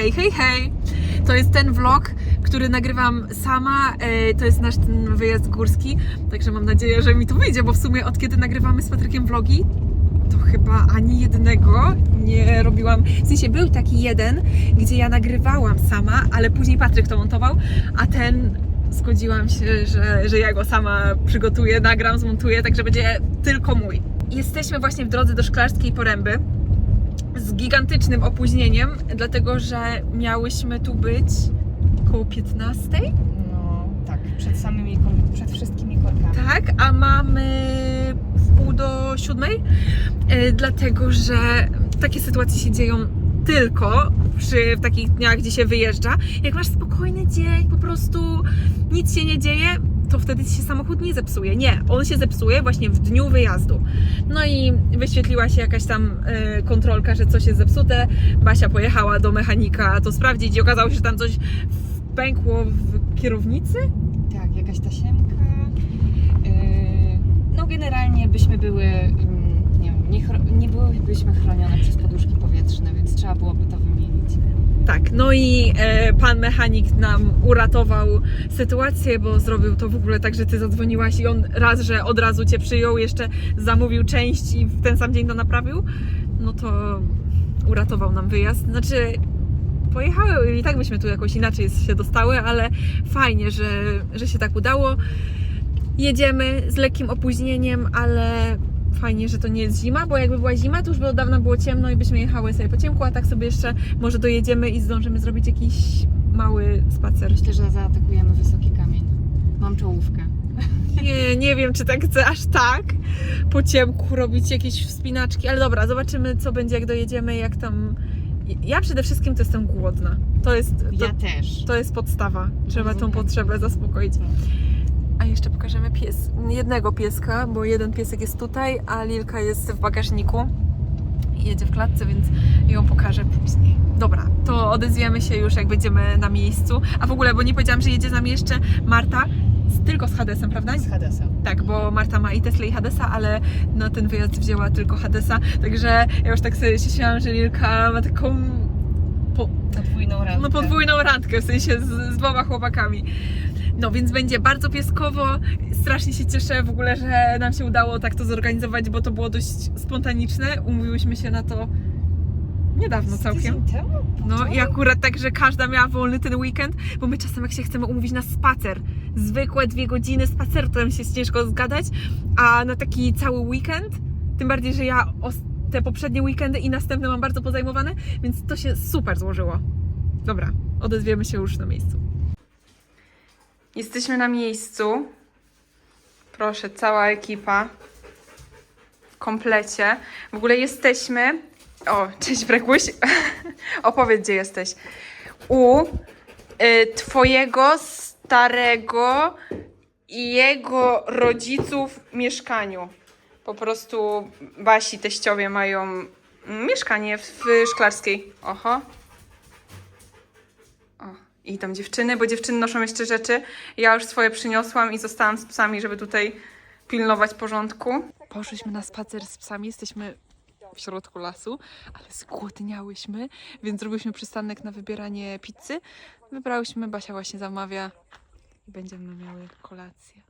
Hej, hej, hej! To jest ten vlog, który nagrywam sama. e, To jest nasz wyjazd górski, także mam nadzieję, że mi to wyjdzie, bo w sumie od kiedy nagrywamy z Patrykiem vlogi, to chyba ani jednego nie robiłam. W sensie był taki jeden, gdzie ja nagrywałam sama, ale później Patryk to montował, a ten zgodziłam się, że, że ja go sama przygotuję, nagram, zmontuję, także będzie tylko mój. Jesteśmy właśnie w drodze do Szklarskiej Poręby z gigantycznym opóźnieniem, dlatego że miałyśmy tu być koło 15, No tak, przed samymi, przed wszystkimi korkami. tak, a mamy w pół do siódmej, e, dlatego że takie sytuacje się dzieją tylko przy w takich dniach, gdzie się wyjeżdża. Jak masz spokojny dzień, po prostu nic się nie dzieje, to wtedy się samochód nie zepsuje. Nie, on się zepsuje właśnie w dniu wyjazdu. No i wyświetliła się jakaś tam e, kontrolka, że coś jest zepsute. Basia pojechała do mechanika to sprawdzić i okazało się, że tam coś pękło w kierownicy. Tak, jakaś tasiemka. Yy, no generalnie byśmy były, ym, nie nie, byłybyśmy chronione przez poduszki powietrzne, więc trzeba byłoby to. Tak, no i e, pan mechanik nam uratował sytuację, bo zrobił to w ogóle tak, że ty zadzwoniłaś i on raz, że od razu cię przyjął, jeszcze zamówił część i w ten sam dzień to naprawił, no to uratował nam wyjazd. Znaczy, pojechały i tak byśmy tu jakoś inaczej się dostały, ale fajnie, że, że się tak udało. Jedziemy z lekkim opóźnieniem, ale fajnie, że to nie jest zima, bo jakby była zima, to już by od dawna było ciemno i byśmy jechały sobie po ciemku, a tak sobie jeszcze może dojedziemy i zdążymy zrobić jakiś mały spacer. Myślę, że zaatakujemy wysoki kamień. Mam czołówkę. Nie, nie wiem, czy tak chcę aż tak po ciemku robić jakieś wspinaczki, ale dobra, zobaczymy, co będzie, jak dojedziemy, jak tam... Ja przede wszystkim to jestem głodna. To jest, to, Ja też. to jest podstawa. Trzeba tą Rozumiem. potrzebę zaspokoić. A jeszcze pokażemy pies, jednego pieska, bo jeden piesek jest tutaj, a Lilka jest w bagażniku i jedzie w klatce, więc ją pokażę później. Dobra, to odezwiemy się już jak będziemy na miejscu. A w ogóle, bo nie powiedziałam, że jedzie z nami jeszcze Marta, z, tylko z Hadesem, prawda? Z Hadesa. Tak, bo Marta ma i Tesla i Hadesa, ale na ten wyjazd wzięła tylko Hadesa, także ja już tak sobie się śmiałam, że Lilka ma taką po, Podwójną randkę. no podwójną randkę, w sensie z, z dwoma chłopakami. No więc będzie bardzo pieskowo. Strasznie się cieszę w ogóle, że nam się udało tak to zorganizować, bo to było dość spontaniczne. Umówiłyśmy się na to niedawno całkiem. No i akurat tak, że każda miała wolny ten weekend, bo my czasem jak się chcemy umówić na spacer, zwykłe dwie godziny spaceru, to nam się ciężko zgadać, a na taki cały weekend, tym bardziej, że ja te poprzednie weekendy i następne mam bardzo pozajmowane, więc to się super złożyło. Dobra, odezwiemy się już na miejscu. Jesteśmy na miejscu. Proszę, cała ekipa w komplecie. W ogóle jesteśmy. O, cześć Brekuś. Opowiedz, gdzie jesteś. U y, twojego starego i jego rodziców mieszkaniu. Po prostu Basi teściowie mają mieszkanie w Szklarskiej. Oho. I tam dziewczyny, bo dziewczyny noszą jeszcze rzeczy. Ja już swoje przyniosłam i zostałam z psami, żeby tutaj pilnować porządku. Poszliśmy na spacer z psami, jesteśmy w środku lasu, ale zgłodniałyśmy, więc zrobiliśmy przystanek na wybieranie pizzy. Wybrałyśmy, Basia właśnie zamawia i będziemy miały kolację.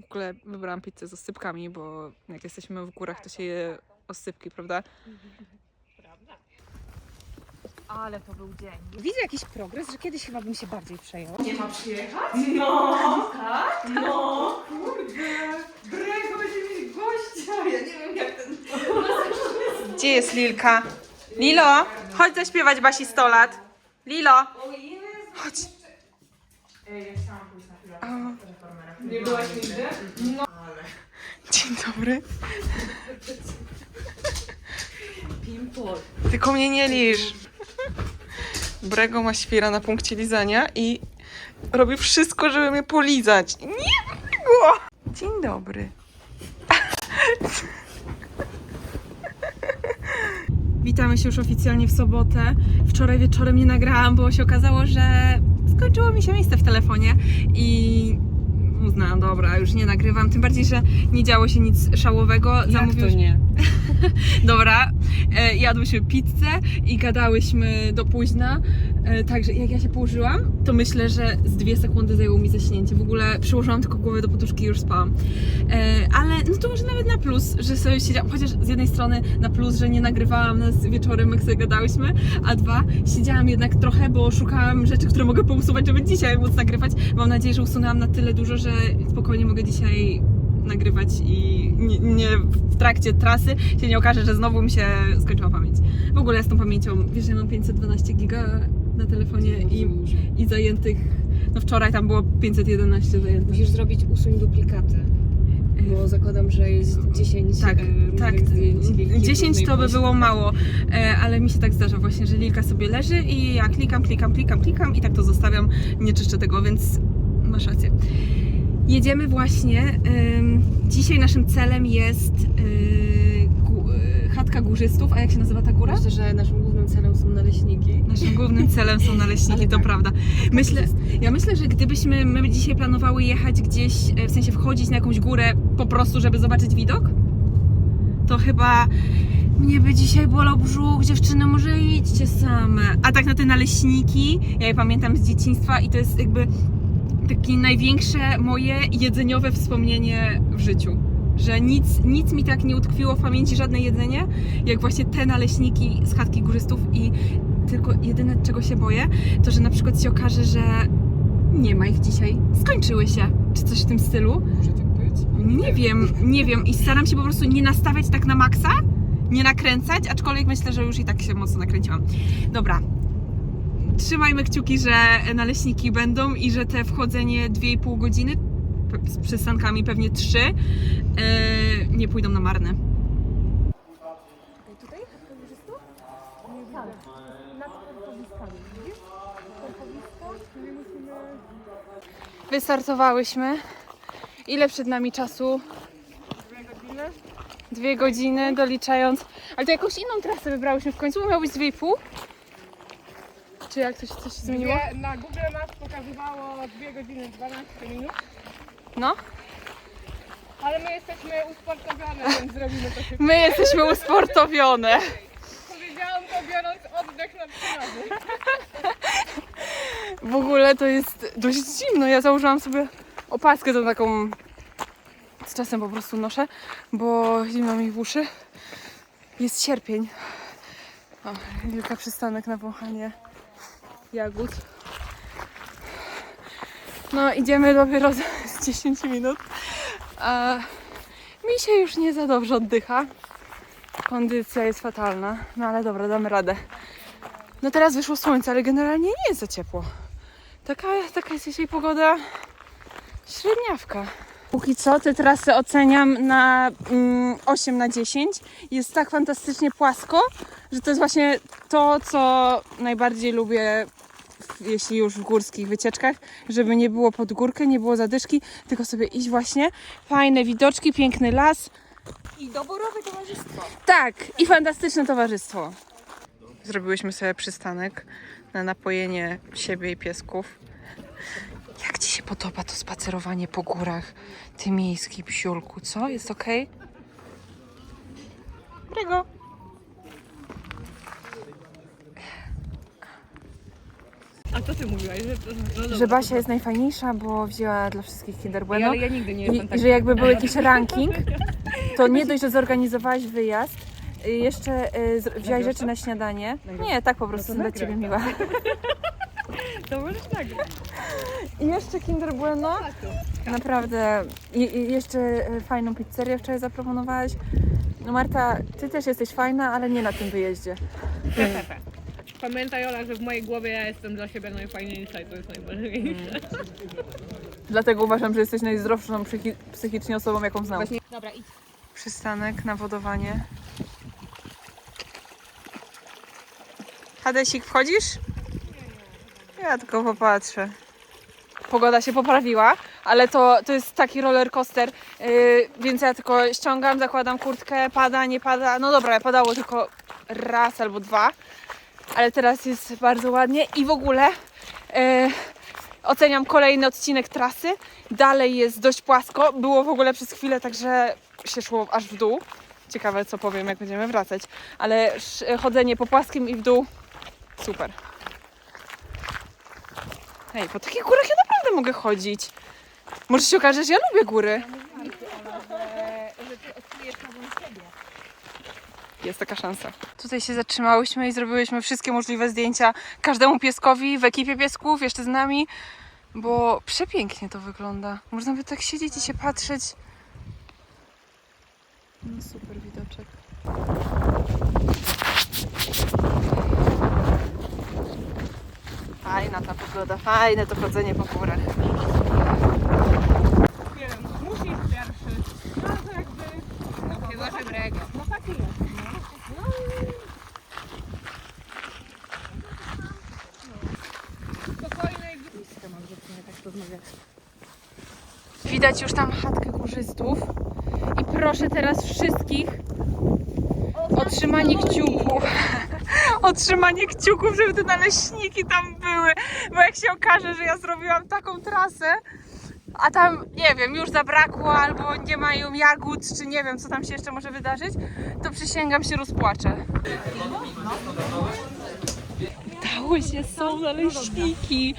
W ogóle wybrałam pizzę z osypkami, bo jak jesteśmy w górach, to się je osypki, prawda? Ale to był dzień. Widzę jakiś progres, że kiedyś chyba bym się bardziej przejęła. Nie ma przyjechać? No! Tak? No! Kurde! Brego będzie mieć gościa! Ja nie wiem jak ten... Gdzie jest Lilka? Lilo! Chodź zaśpiewać Basi 100 lat. Lilo! Chodź. O. Nie byłaś nigdy? No. Dzień dobry. Tylko mnie nie lisz. Brego ma świra na punkcie lizania i robi wszystko, żeby mnie polizać. Nie Brego! Dzień dobry. Witamy się już oficjalnie w sobotę. Wczoraj wieczorem nie nagrałam, bo się okazało, że skończyło mi się miejsce w telefonie i uznałam, dobra, już nie nagrywam. Tym bardziej, że nie działo się nic szałowego. Jak to nie? Dobra, e, jadłyśmy pizzę i gadałyśmy do późna. E, także jak ja się położyłam, to myślę, że z dwie sekundy zajęło mi zaśnięcie. W ogóle przyłożyłam tylko głowę do poduszki i już spałam. E, ale no to może nawet na plus, że sobie siedziałam, chociaż z jednej strony na plus, że nie nagrywałam nas wieczorem, jak sobie gadałyśmy, a dwa, siedziałam jednak trochę, bo szukałam rzeczy, które mogę pousuwać, żeby dzisiaj móc nagrywać. Mam nadzieję, że usunęłam na tyle dużo, że spokojnie mogę dzisiaj nagrywać i nie, nie w trakcie trasy się nie okaże, że znowu mi się skończyła pamięć. W ogóle z tą pamięcią, wiesz, ja mam 512 giga na telefonie i, i zajętych, no wczoraj tam było 511 zajętych. Musisz zrobić usuń duplikaty. Bo zakładam, że jest 10 Tak, e, tak. zdjęć. Lilki 10 to by było mało, e, ale mi się tak zdarza właśnie, że Lilka sobie leży i ja klikam, klikam, klikam, klikam i tak to zostawiam, nie czyszczę tego, więc masz rację. Jedziemy właśnie. dzisiaj naszym celem jest gó- yy, chatka górzystów, a jak się nazywa ta góra? Myślę, że naszym głównym celem są naleśniki. Naszym głównym celem są naleśniki, Ale to tak. prawda. Myślę, ja myślę, że gdybyśmy my dzisiaj planowały jechać gdzieś, e, w sensie wchodzić na jakąś górę po prostu, żeby zobaczyć widok, to chyba mnie by dzisiaj bolał brzuch, dziewczyny, może idźcie same. A tak na te naleśniki, ja je pamiętam z dzieciństwa i to jest jakby takie największe moje jedzeniowe wspomnienie w życiu. Że nic, nic mi tak nie utkwiło w pamięci, żadne jedzenie, jak właśnie te naleśniki z chatki górzystów i tylko jedyne czego się boję, to że na przykład się okaże, że nie ma ich dzisiaj, skończyły się, czy coś w tym stylu. Może tak być? Nie wiem, nie wiem i staram się po prostu nie nastawiać tak na maksa, nie nakręcać, aczkolwiek myślę, że już i tak się mocno nakręciłam. Dobra. Trzymajmy kciuki, że naleśniki będą i że te wchodzenie 2,5 godziny z przystankami pewnie 3 yy, nie pójdą na marne. Tutaj? Tak. Nad tarkowiskami, widzisz? Tarkowiska, czyli musimy... Wystartowałyśmy. Ile przed nami czasu? Dwie godziny? Dwie godziny, doliczając. Ale to jakąś inną trasę wybrałyśmy w końcu, bo miało być 2,5? Czy jak coś, coś się zmieniło? Dwie, na Google Maps pokazywało 2 godziny 12 minut, No. ale my jesteśmy usportowione, więc zrobimy to szybko. My jesteśmy usportowione. Powiedziałam to biorąc oddech na trzy razy. W ogóle to jest dość zimno. Ja założyłam sobie opaskę tą taką. Z czasem po prostu noszę, bo zimno mi w uszy. Jest sierpień. O, wielka przystanek na wąchanie jagód. No, idziemy dopiero z z 10 minut. A mi się już nie za dobrze oddycha. Kondycja jest fatalna. No ale dobra, damy radę. No teraz wyszło słońce, ale generalnie nie jest za ciepło. Taka, taka jest dzisiaj pogoda średniawka. Póki co te trasy oceniam na mm, 8 na 10. Jest tak fantastycznie płasko, że to jest właśnie to, co najbardziej lubię, jeśli już w górskich wycieczkach, żeby nie było pod górkę, nie było zadyszki, tylko sobie iść właśnie. Fajne widoczki, piękny las. I doborowe towarzystwo. Tak, i fantastyczne towarzystwo. Zrobiłyśmy sobie przystanek na napojenie siebie i piesków. Jak Ci się podoba to spacerowanie po górach? Ty miejski psiulku, co? Jest ok? Prego. A co ty mówiłaś? Że, no dobra. Że Basia jest najfajniejsza, bo wzięła dla wszystkich Kinder Bueno. ale ja nigdy nie I, jestem tak... Że jakby był jakiś ranking, to nie dość, że zorganizowałaś wyjazd, y, jeszcze y, z- wzięłaś rzeczy na śniadanie. Nie, tak po prostu No dla. Ciebie miła. To możesz nagrać. I jeszcze Kinder Bueno. Naprawdę. I, I jeszcze e, fajną pizzerię wczoraj zaproponowałaś. No Marta, ty też jesteś fajna, ale nie na tym wyjeździe. Pamiętaj Ola, że w mojej głowie ja jestem dla siebie najfajniejsza i to jest najważniejsze. Dlatego uważam, że jesteś najzdrowszą psychi- psychicznie osobą, jaką znam. Właśnie, dobra, idź. Przystanek, nawodowanie. Hadesik, wchodzisz? Ja tylko popatrzę. Pogoda się poprawiła, ale to, to jest taki roller coaster, yy, więc ja tylko ściągam, zakładam kurtkę, pada, nie pada. No dobra, padało tylko raz albo dwa, ale teraz jest bardzo ładnie i w ogóle yy, oceniam kolejny odcinek trasy. Dalej jest dość płasko, było w ogóle przez chwilę, także się szło aż w dół. Ciekawe, co powiem, jak będziemy wracać. Ale sz- chodzenie po płaskim i w dół, super. Hej, po takich górach ja naprawdę mogę chodzić. Może się okaże, że ja lubię góry. Jest taka szansa. Tutaj się zatrzymałyśmy i zrobiłyśmy wszystkie możliwe zdjęcia każdemu pieskowi w ekipie piesków, jeszcze z nami, bo przepięknie to wygląda. Można by tak siedzieć i się patrzeć. No super widoczek. Fajna ta pogoda, fajne to chodzenie po górach. Nie wiem, musisz pierwszy. No to jakby... No chyba, że Grego. No taki jest. No. No. Spokojne i blisko mam dziewczyny tak rozmawiać. Widać już tam chatkę górzystów. I proszę teraz wszystkich o trzymanie kciuków. O trzymanie kciuków, żeby te naleśniki tam były. Bo jak się okaże, że ja zrobiłam taką trasę, a tam, nie wiem, już zabrakło, albo nie mają jagód, czy nie wiem, co tam się jeszcze może wydarzyć, to przysięgam się rozpłaczę. Dało się, są naleśniki.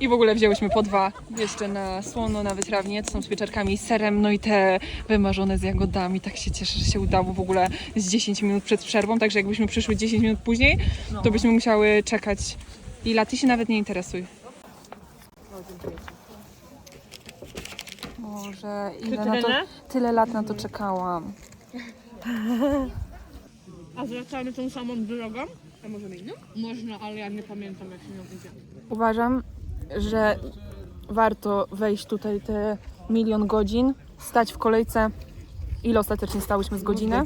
I w ogóle wzięłyśmy po dwa jeszcze na słono, na wytrawnie. To są z pieczarkami i serem, no i te wymarzone z jagodami. Tak się cieszę, że się udało w ogóle z 10 minut przed przerwą. Także jakbyśmy przyszły 10 minut później, to byśmy musiały czekać. Lila, ty się nawet nie interesuj. Boże, ile na to, tyle lat na to czekałam. A zwracamy tą samą drogą? A możemy inną? Można, ale ja nie pamiętam jak się nią idzie. Uważam, że warto wejść tutaj te milion godzin, stać w kolejce. Ile ostatecznie stałyśmy z godzinę?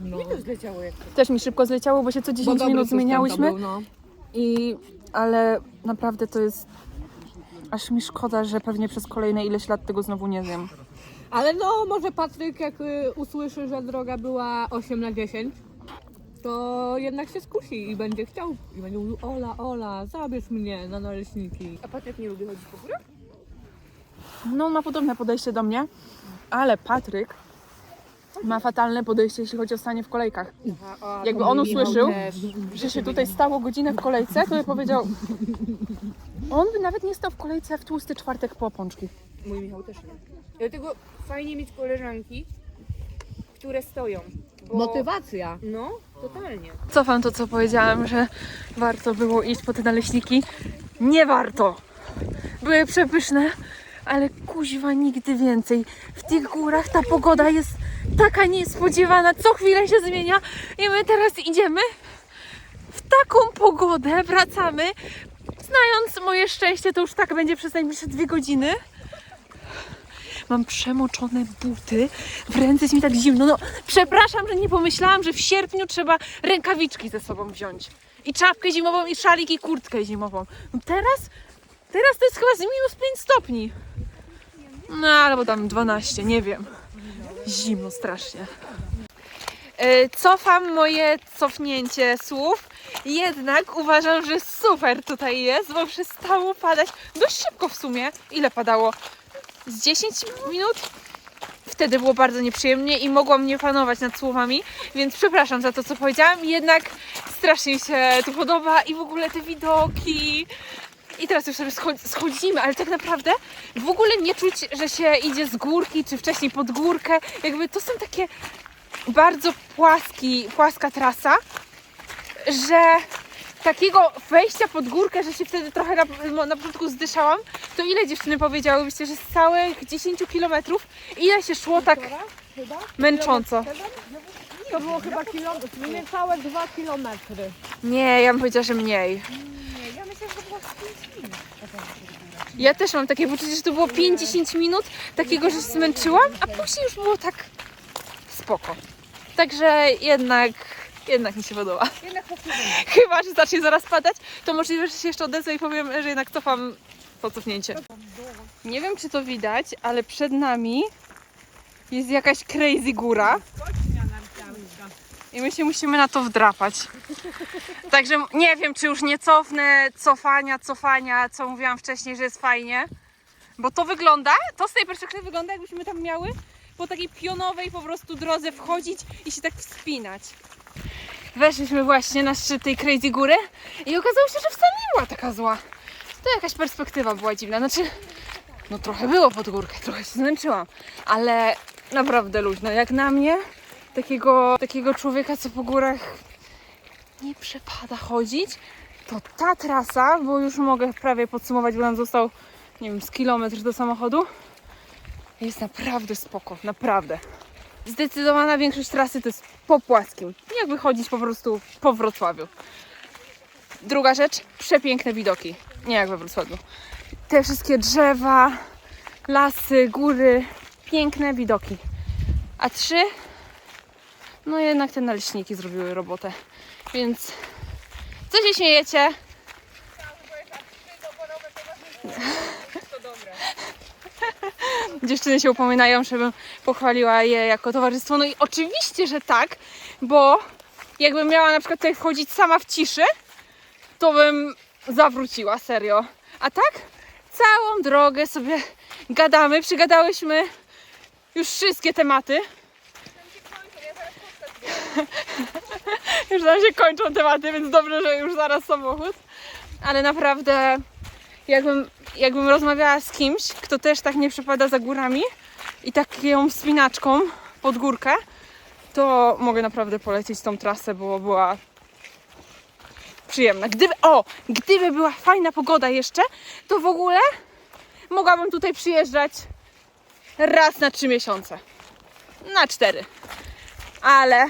No. Mi to zleciało jak Też mi szybko zleciało, bo się co 10 minut zmieniałyśmy. no. I, ale naprawdę to jest. Aż mi szkoda, że pewnie przez kolejne ileś lat tego znowu nie wiem. Ale no, może Patryk jak y, usłyszy, że droga była 8 na 10, to jednak się skusi i będzie chciał. I będzie mówił, Ola, Ola, zabierz mnie na naleśniki. A Patryk nie lubi chodzić po górach? No, on ma podobne podejście do mnie, ale Patryk ma fatalne podejście, jeśli chodzi o stanie w kolejkach. Jakby on usłyszał, że się tutaj stało godzinę w kolejce, to by powiedział. On by nawet nie stał w kolejce w tłusty czwartek po pączki. Mój Michał też nie. Dlatego fajnie mieć koleżanki, które stoją. Bo... Motywacja. No, totalnie. Cofam to, co powiedziałam, że warto było iść po te naleśniki. Nie warto! Były przepyszne, ale kuźwa nigdy więcej. W tych górach ta pogoda jest taka niespodziewana, co chwilę się zmienia i my teraz idziemy w taką pogodę, wracamy. Znając moje szczęście, to już tak będzie przez najbliższe dwie godziny. Mam przemoczone buty, w ręce jest mi tak zimno. No, przepraszam, że nie pomyślałam, że w sierpniu trzeba rękawiczki ze sobą wziąć. I czapkę zimową, i szalik, i kurtkę zimową. No teraz, teraz to jest chyba z minus 5 stopni. No, albo tam 12, nie wiem. Zimno strasznie. E, Cofam moje cofnięcie słów, jednak uważam, że super tutaj jest, bo przestało padać dość szybko w sumie. Ile padało? Z 10 minut? Wtedy było bardzo nieprzyjemnie i mogłam nie panować nad słowami, więc przepraszam za to, co powiedziałam. Jednak strasznie mi się tu podoba i w ogóle te widoki. I teraz już sobie scho- schodzimy, ale tak naprawdę w ogóle nie czuć, że się idzie z górki, czy wcześniej pod górkę. Jakby to są takie bardzo płaski, płaska trasa, że takiego wejścia pod górkę, że się wtedy trochę na, na początku zdyszałam, to ile dziewczyny powiedziałybyście, że z całych 10 kilometrów ile się szło tak męcząco? To było chyba kilometr, niecałe 2 kilometry. Nie, ja bym powiedziała, że mniej. Ja myślę, że było Ja też mam takie poczucie, że to było 5-10 minut takiego, że się zmęczyłam, a później już było tak spoko. Także jednak, jednak mi się podoba. Jednak powtórzę. Chyba, że zacznie zaraz padać, to możliwe, że się jeszcze odezwę i powiem, że jednak cofam to cofnięcie. Nie wiem, czy to widać, ale przed nami jest jakaś crazy góra. I my się musimy na to wdrapać. Także nie wiem, czy już nie cofnę cofania, cofania, co mówiłam wcześniej, że jest fajnie. Bo to wygląda, to z tej perspektywy wygląda, jakbyśmy tam miały po takiej pionowej po prostu drodze wchodzić i się tak wspinać. Weszliśmy właśnie na szczyt tej Crazy Góry i okazało się, że wcale nie była taka zła. To jakaś perspektywa była dziwna. Znaczy, no trochę było pod górkę, trochę się zmęczyłam, ale naprawdę luźno. Jak na mnie, takiego, takiego człowieka, co po górach nie przepada chodzić, to ta trasa, bo już mogę prawie podsumować, bo nam został, nie wiem, z kilometr do samochodu, jest naprawdę spoko, naprawdę. Zdecydowana większość trasy to jest po płaskim. Jakby chodzić po prostu po Wrocławiu. Druga rzecz, przepiękne widoki. Nie jak we Wrocławiu. Te wszystkie drzewa, lasy, góry, piękne widoki. A trzy, no jednak te naleśniki zrobiły robotę. Więc co się śmiejecie? Dziewczyny się upominają, żebym pochwaliła je jako towarzystwo. No i oczywiście, że tak, bo jakbym miała na przykład tutaj wchodzić sama w ciszy, to bym zawróciła, serio. A tak? Całą drogę sobie gadamy, przygadałyśmy już wszystkie tematy. już nam się kończą tematy, więc dobrze, że już zaraz samochód. Ale naprawdę, jakbym, jakbym rozmawiała z kimś, kto też tak nie przepada za górami i taką wspinaczką pod górkę, to mogę naprawdę polecić tą trasę, bo była przyjemna. Gdyby, o, gdyby była fajna pogoda jeszcze, to w ogóle mogłabym tutaj przyjeżdżać raz na trzy miesiące. Na cztery. Ale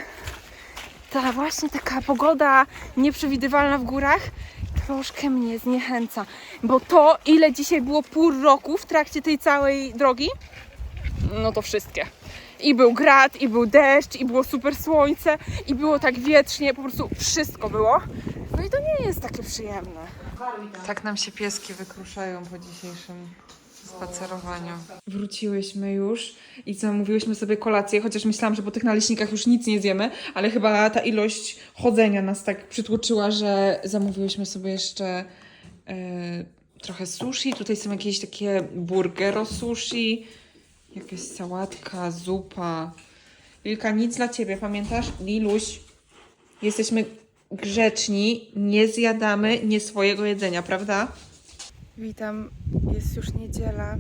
ta właśnie taka pogoda nieprzewidywalna w górach troszkę mnie zniechęca. Bo to, ile dzisiaj było pół roku w trakcie tej całej drogi, no to wszystkie. I był grad, i był deszcz, i było super słońce, i było tak wietrznie, po prostu wszystko było. No i to nie jest takie przyjemne. Tak nam się pieski wykruszają po dzisiejszym spacerowaniu. Wróciłyśmy już i zamówiłyśmy sobie kolację, chociaż myślałam, że po tych naleśnikach już nic nie zjemy, ale chyba ta ilość chodzenia nas tak przytłoczyła, że zamówiłyśmy sobie jeszcze e, trochę sushi. Tutaj są jakieś takie burgero sushi, jakaś sałatka, zupa. Lilka, nic dla Ciebie, pamiętasz? Liluś, jesteśmy grzeczni, nie zjadamy nie swojego jedzenia, prawda? Witam, jest już niedziela.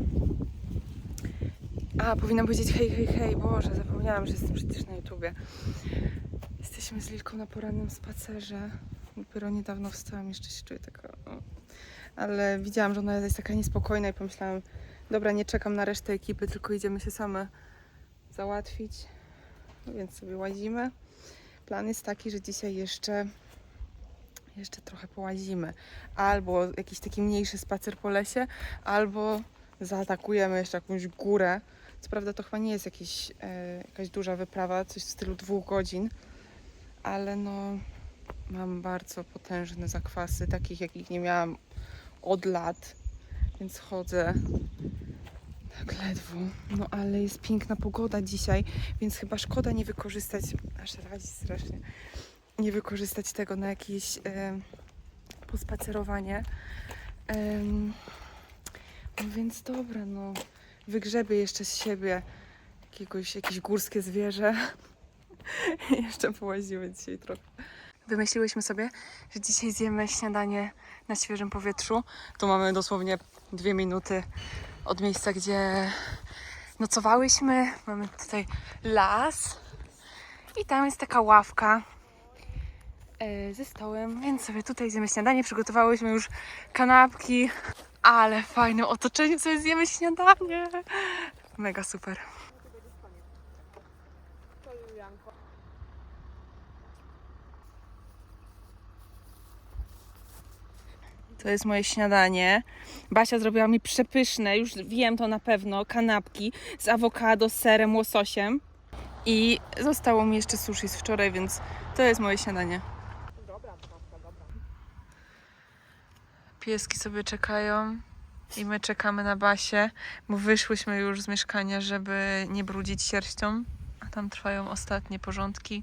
A, powinnam powiedzieć hej, hej, hej, Boże, zapomniałam, że jestem przecież na YouTubie. Jesteśmy z Lilką na porannym spacerze. Dopiero niedawno wstałam, jeszcze się czuję taka... Ale widziałam, że ona jest taka niespokojna i pomyślałam, dobra, nie czekam na resztę ekipy, tylko idziemy się same załatwić. Więc sobie łazimy. Plan jest taki, że dzisiaj jeszcze jeszcze trochę połazimy. Albo jakiś taki mniejszy spacer po lesie, albo zaatakujemy jeszcze jakąś górę. Co prawda to chyba nie jest jakiś, e, jakaś duża wyprawa, coś w stylu dwóch godzin, ale no mam bardzo potężne zakwasy, takich jakich nie miałam od lat, więc chodzę tak ledwo. No ale jest piękna pogoda dzisiaj, więc chyba szkoda nie wykorzystać, aż radzi strasznie, nie wykorzystać tego na jakieś e, pospacerowanie. No więc dobra, no wygrzebię jeszcze z siebie jakiegoś, jakieś górskie zwierzę. Jeszcze połazimy dzisiaj trochę. Wymyśliłyśmy sobie, że dzisiaj zjemy śniadanie na świeżym powietrzu. Tu mamy dosłownie dwie minuty od miejsca, gdzie nocowałyśmy. Mamy tutaj las i tam jest taka ławka ze stołem, więc sobie tutaj zjemy śniadanie. Przygotowałyśmy już kanapki, ale w fajnym otoczeniu sobie zjemy śniadanie. Mega super. To jest moje śniadanie. Basia zrobiła mi przepyszne, już wiem to na pewno, kanapki z awokado, serem, łososiem. I zostało mi jeszcze sushi z wczoraj, więc to jest moje śniadanie. Pieski sobie czekają i my czekamy na Basię, bo wyszłyśmy już z mieszkania, żeby nie brudzić sierścią, a tam trwają ostatnie porządki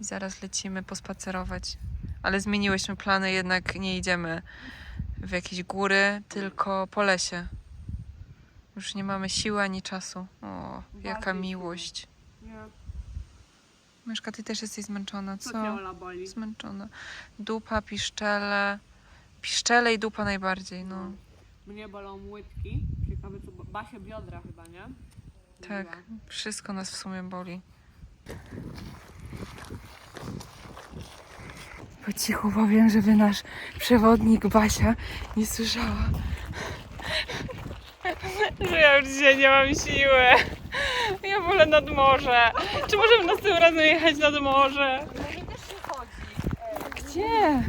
i zaraz lecimy pospacerować. Ale zmieniłyśmy plany, jednak nie idziemy w jakieś góry, tylko po lesie. Już nie mamy siły ani czasu. O, jaka miłość. Myszka, ty też jesteś zmęczona, co? boli? Zmęczona. Dupa, piszczele. Piszczele i dupa najbardziej, no. Mnie bolą łydki. Ciekawe co... Basie biodra chyba, nie? Tak, wszystko nas w sumie boli. Po cichu powiem, żeby nasz przewodnik Basia nie słyszała. Że ja już dzisiaj nie mam siły. Ja wolę nad morze. Czy możemy następnym razem jechać nad morze? Gdzie?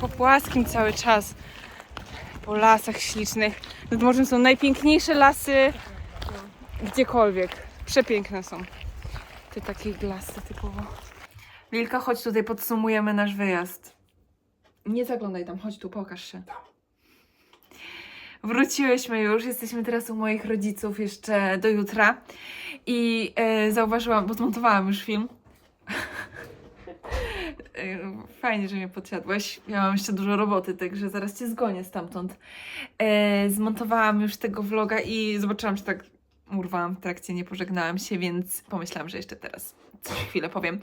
Po płaskim cały czas. Po lasach ślicznych. Nad morzem są najpiękniejsze lasy gdziekolwiek. Przepiękne są. Te takie glasy typowo. Lilka, chodź tutaj, podsumujemy nasz wyjazd. Nie zaglądaj tam, chodź tu, pokaż się. Wróciłyśmy już, jesteśmy teraz u moich rodziców jeszcze do jutra i e, zauważyłam, bo zmontowałam już film. E, Fajnie, że mnie podsiadłeś. Ja mam jeszcze dużo roboty, także zaraz cię zgonię stamtąd. E, zmontowałam już tego vloga i zobaczyłam, że tak urwałam w trakcie, nie pożegnałam się, więc pomyślałam, że jeszcze teraz coś chwilę powiem.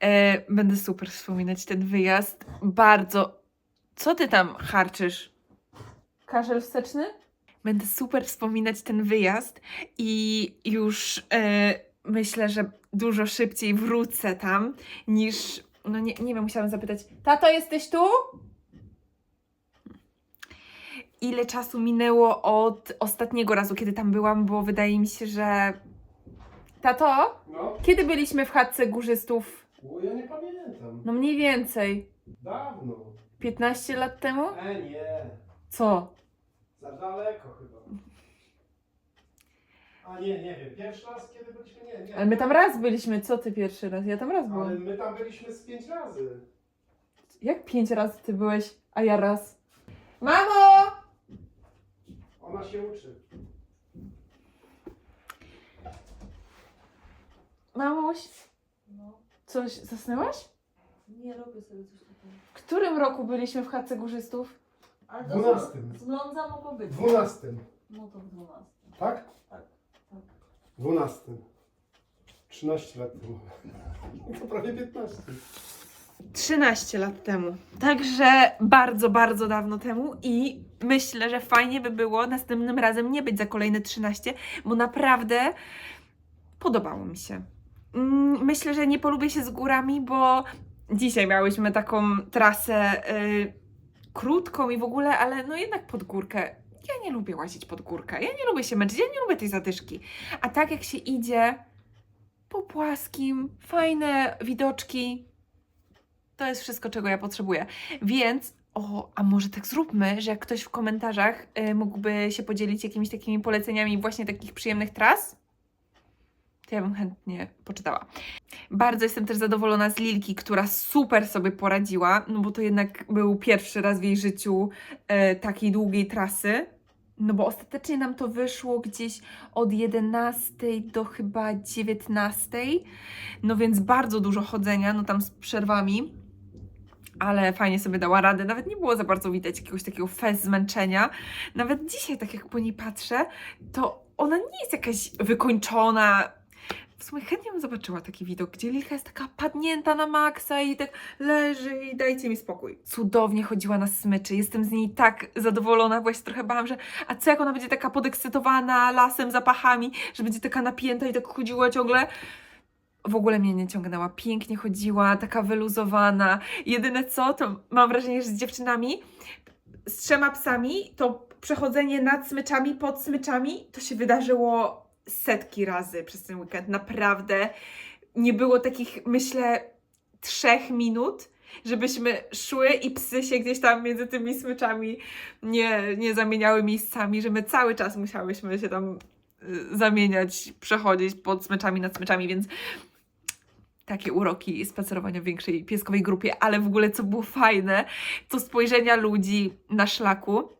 E, będę super wspominać ten wyjazd. Bardzo. Co ty tam harczysz? Kaszel wsteczny? Będę super wspominać ten wyjazd i już e, myślę, że dużo szybciej wrócę tam niż. No nie, nie wiem, musiałam zapytać. Tato, jesteś tu? ile czasu minęło od ostatniego razu, kiedy tam byłam, bo wydaje mi się, że. Tato, No, kiedy byliśmy w chatce górzystów? bo ja nie pamiętam. No mniej więcej. Dawno. 15 lat temu? E, nie. Co? Za daleko chyba. A nie, nie wiem. Pierwszy raz kiedy byliśmy? Nie, nie. Ale my tam raz byliśmy, co ty pierwszy raz? Ja tam raz Ale byłam. my tam byliśmy z pięć razy. Jak pięć razy ty byłeś, a ja raz? Mamo! Ona się uczy. Mamuś? Coś zasnęłaś? Nie robię sobie coś takiego. W którym roku byliśmy w chatce górzystów? Ale to Dwunastym. z- Zglądza mogło być. Dwunastym. No to w 12. Tak? Tak, tak. Dwunastym. 13 lat temu. To prawie 15. 13 lat temu. Także bardzo, bardzo dawno temu i myślę, że fajnie by było następnym razem nie być za kolejne 13, bo naprawdę podobało mi się. Mm, Myślę, że nie polubię się z górami, bo dzisiaj miałyśmy taką trasę y, krótką i w ogóle, ale no jednak pod górkę. Ja nie lubię łazić pod górkę, ja nie lubię się męczyć, ja nie lubię tej zadyszki. A tak jak się idzie po płaskim, fajne widoczki, to jest wszystko, czego ja potrzebuję. Więc, o, a może tak zróbmy, że jak ktoś w komentarzach y, mógłby się podzielić jakimiś takimi poleceniami właśnie takich przyjemnych tras, to ja bym chętnie poczytała. Bardzo jestem też zadowolona z Lilki, która super sobie poradziła, no bo to jednak był pierwszy raz w jej życiu e, takiej długiej trasy. No bo ostatecznie nam to wyszło gdzieś od 11 do chyba 19. No więc bardzo dużo chodzenia, no tam z przerwami. Ale fajnie sobie dała radę. Nawet nie było za bardzo widać jakiegoś takiego fez zmęczenia. Nawet dzisiaj, tak jak po niej patrzę, to ona nie jest jakaś wykończona. W sumie chętnie bym zobaczyła taki widok, gdzie Lilka jest taka padnięta na maksa i tak leży i dajcie mi spokój. Cudownie chodziła na smyczy. Jestem z niej tak zadowolona, się trochę bałam, że a co jak ona będzie taka podekscytowana lasem, zapachami, że będzie taka napięta i tak chodziła ciągle w ogóle mnie nie ciągnęła. Pięknie chodziła, taka wyluzowana. Jedyne co, to mam wrażenie, że z dziewczynami, z trzema psami, to przechodzenie nad smyczami, pod smyczami, to się wydarzyło setki razy przez ten weekend. Naprawdę nie było takich, myślę, trzech minut, żebyśmy szły i psy się gdzieś tam między tymi smyczami nie, nie zamieniały miejscami, że my cały czas musiałyśmy się tam y, zamieniać, przechodzić pod smyczami, nad smyczami, więc takie uroki spacerowania w większej pieskowej grupie, ale w ogóle co było fajne, to spojrzenia ludzi na szlaku.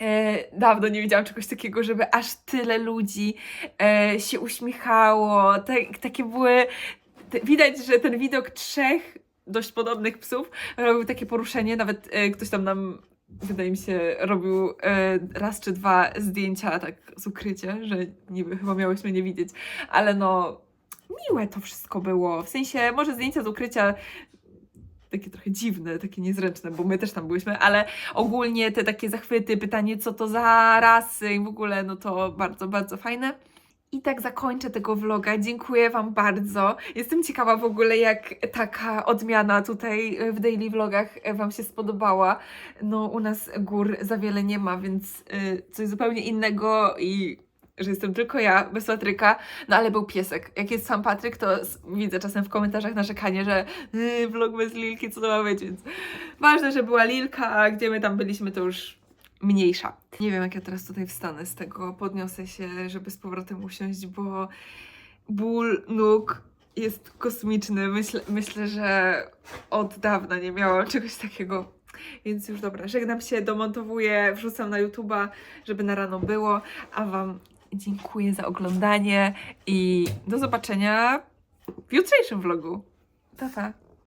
E, dawno nie widziałam czegoś takiego, żeby aż tyle ludzi e, się uśmiechało. Tak, takie były. Widać, że ten widok trzech dość podobnych psów robił takie poruszenie. Nawet e, ktoś tam nam wydaje mi się, robił raz czy dwa zdjęcia tak z ukrycia, że niby chyba miałyśmy nie widzieć, ale no miłe to wszystko było. W sensie, może zdjęcia z ukrycia takie trochę dziwne, takie niezręczne, bo my też tam byliśmy, ale ogólnie te takie zachwyty, pytanie co to za rasy i w ogóle, no to bardzo, bardzo fajne. I tak zakończę tego vloga. Dziękuję Wam bardzo. Jestem ciekawa w ogóle, jak taka odmiana tutaj w daily vlogach Wam się spodobała. No, u nas gór za wiele nie ma, więc y, coś zupełnie innego i że jestem tylko ja, bez Patryka, no ale był piesek. Jak jest sam Patryk, to widzę czasem w komentarzach narzekanie, że yy, vlog bez Lilki, co to ma być, więc ważne, że była Lilka, a gdzie my tam byliśmy, to już mniejsza. Nie wiem, jak ja teraz tutaj wstanę z tego, podniosę się, żeby z powrotem usiąść, bo ból nóg jest kosmiczny. Myślę, myślę, że od dawna nie miałam czegoś takiego. Więc już dobra, żegnam się, domontowuję, wrzucam na YouTube'a, żeby na rano było, a Wam dziękuję za oglądanie i do zobaczenia w jutrzejszym vlogu. Pa, pa.